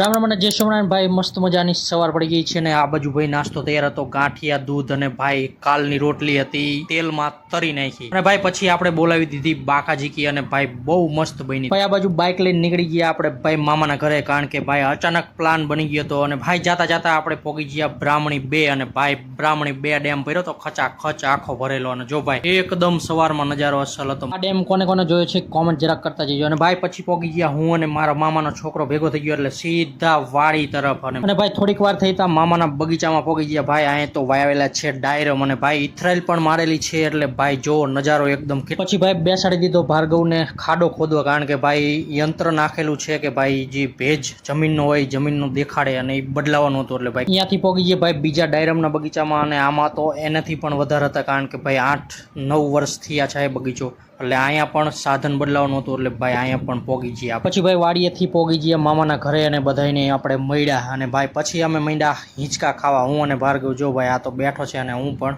રામ રામ જય સ્વામિનારાયણ. ભાઈ, મસ્ત મજાની સવાર પડી ગઈ છે ને આ બાજુ ભાઈ નાસ્તો તૈયાર હતો. ગાંઠિયા, દૂધ અને ભાઈ કાલની રોટલી હતી. તેલમાં તરી નાખી. અને ભાઈ, પછી આપણે બોલાવી દીધી બાકાજીકી અને ભાઈ બહુ મસ્ત બની. ભાઈ, આ બાજુ બાઇક લઈને નીકળી ગયા આપણે ભાઈ મામાના ઘરે કારણ કે ભાઈ અચાનક પ્લાન બની ગયો હતો અને ભાઈ જાતા જાતા આપણે પોગી ગયા બ્રાહ્મણી બે અને ભાઈ બ્રાહ્મણી બે ડેમ ભર્યો તો ખચા ખચ આખો ભરેલો અને જો ભાઈ, એકદમ સવારમાં નજારો અસલ હતો. આ ડેમ કોને કોને જોયો છે? કોમેન્ટ જરાક કરતા જજો. અને ભાઈ, પછી પોગી ગયા હું અને મારા મામાનો છોકરો ભેગો થઈ ગયો એટલે સીધા વાડી તરફ અને ભાઈ, થોડીક વાર થઈ તા મામાના બગીચામાં પોગી ગયા. ભાઈ અહીંયા તો વાવેલા છે ડાયરમ અને ભાઈ ઇથરાયલ પણ મારેલી છે, એટલે ભાઈ, જો નજારો એકદમ પછી ભાઈ બેસાડી દીધો ભાર્ગવને ખાડો ખોદવા, કારણ કે ભાઈ, યંત્ર નાખેલું છે કે ભાઈ, જે ભેજ જમીનનો હોય જમીનનું દેખાડે અને એ બદલાવાનું હતું, એટલે ભાઈ અહીંયાથી પહોંચી ગયા ભાઈ બીજા ડાયરમના બગીચામાં અને આમાં તો એનાથી પણ વધારે હતા, કારણ કે ભાઈ, આઠ, નવ વર્ષથી આ છે બગીચો. એટલે અહીંયા પણ સાધન બદલાવાનું હતું, એટલે ભાઈ, અહીંયા પણ પોગી ગયા. પછી ભાઈ, વાડીએથી પોગી ગયા મામાના ઘરે અને બધાને આપણે મળ્યા અને ભાઈ, પછી અમે મંડ્યા હિંચકા ખાવા. હું અને ભાર્ગવ, જો ભાઈ આ તો બેઠો છે અને હું પણ